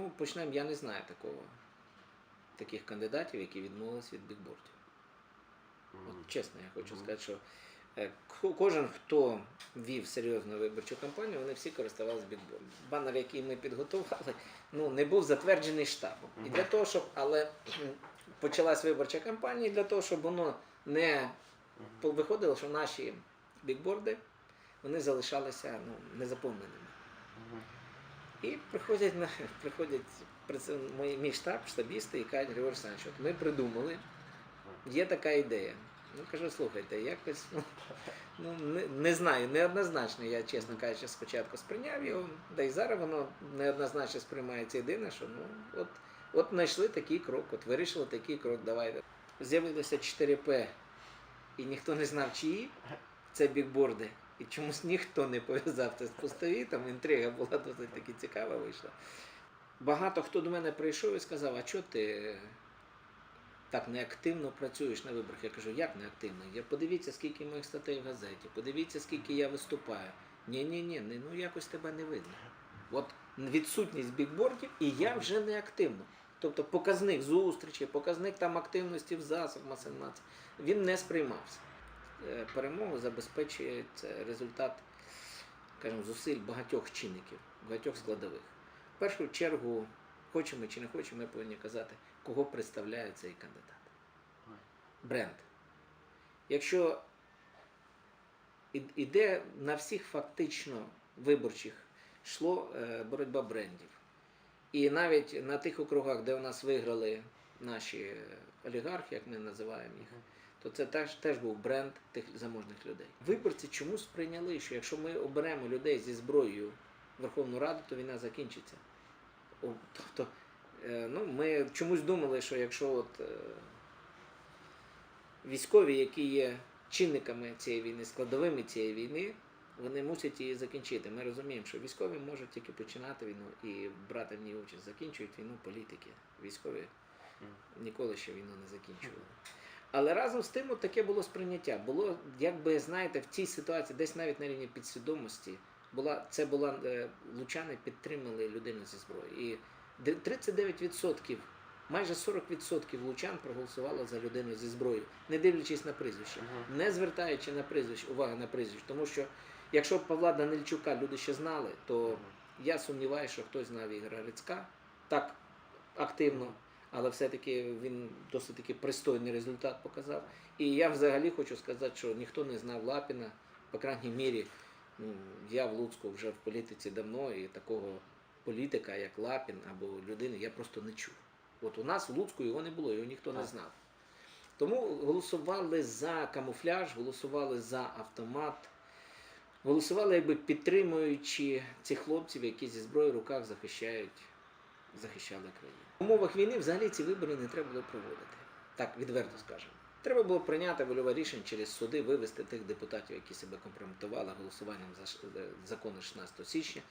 Ну, почнемо, я не знаю такого. Таких кандидатів, які відмовились від бікбордів. От чесно, я хочу Мгм. сказати, що е, кожен, хто вів серйозну виборчу кампанію, вони всі користувалися бікбордом. Банер, який ми підготували, ну, не був затверджений штабом. І для того, щоб, але почалась виборча кампанія, і для того, щоб воно не виходило, що наші бікборди вони залишалися ну, незаповненими. І приходять на приходять мої, мій штаб, штабісти і кажуть, Григорій Олександрович, от ми придумали, є така ідея. Ну кажу, слухайте, якось ну, ну не, не знаю, неоднозначно, я чесно кажучи, спочатку сприйняв його, да й зараз воно неоднозначно сприймається єдине, що ну от, от знайшли такий крок, от вирішили такий крок, давайте. З'явилося 4П, і ніхто не знав, чиї це бікборди. І чомусь ніхто не пов'язав це з пустові, там інтрига була досить таки цікава вийшла. Багато хто до мене прийшов і сказав, а чого ти так неактивно працюєш на виборах? Я кажу, як неактивно? Я подивіться, скільки моїх статей в газеті, подивіться, скільки я виступаю. Ні, ні, ну якось тебе не видно. От відсутність бікбордів, і я вже не активно. Тобто показник зустрічі, показник там активності в засобах він не сприймався. Е, Перемогу забезпечує результат скажімо, зусиль багатьох чинників, багатьох складових. В першу чергу, хочемо чи не хочемо, ми повинні казати, кого представляє цей кандидат. Бренд. Якщо іде на всіх фактично виборчих йшло е, боротьба брендів. І навіть на тих округах, де у нас виграли наші олігархи, як ми називаємо їх, то це теж, теж був бренд тих заможних людей. Виборці чомусь сприйняли, що якщо ми оберемо людей зі зброєю в Верховну Раду, то війна закінчиться. О, Тобто, е, ну, ми чомусь думали, що якщо от, е, військові, які є чинниками цієї війни, складовими цієї війни, вони мусять її закінчити. Ми розуміємо, що військові можуть тільки починати війну і брати в ній участь. Закінчують війну політики. Військові ніколи ще війну не закінчували. Але разом з тим от таке було сприйняття. Було, якби знаєте, в цій ситуації, десь навіть на рівні підсвідомості, була, це була е, лучани підтримали людину зі зброєю. І 39%, майже 40% лучан проголосувало за людину зі зброєю, не дивлячись на прізвище, Мгм. не звертаючи на прізвище, увагу на прізвище. Тому що якщо б Павла Данильчука люди ще знали, то я сумніваюся, що хтось знав Ігоря Грицька так активно, але все-таки він досить таки пристойний результат показав. І я взагалі хочу сказати, що ніхто не знав Лапіна, по крайній мірі, ну, я в Луцьку вже в політиці давно, і такого політика, як Лапін або людини, я просто не чув. От у нас в Луцьку його не було, його ніхто не знав. Тому голосували за камуфляж, голосували за автомат, голосували, якби підтримуючи цих хлопців, які зі зброєю в руках захищають, захищали країну. В умовах війни взагалі ці вибори не треба було проводити. Так, відверто скажемо. Треба було прийняти вольове рішення через суди, вивести тих депутатів, які себе компрометували голосуванням за закони 16 січня.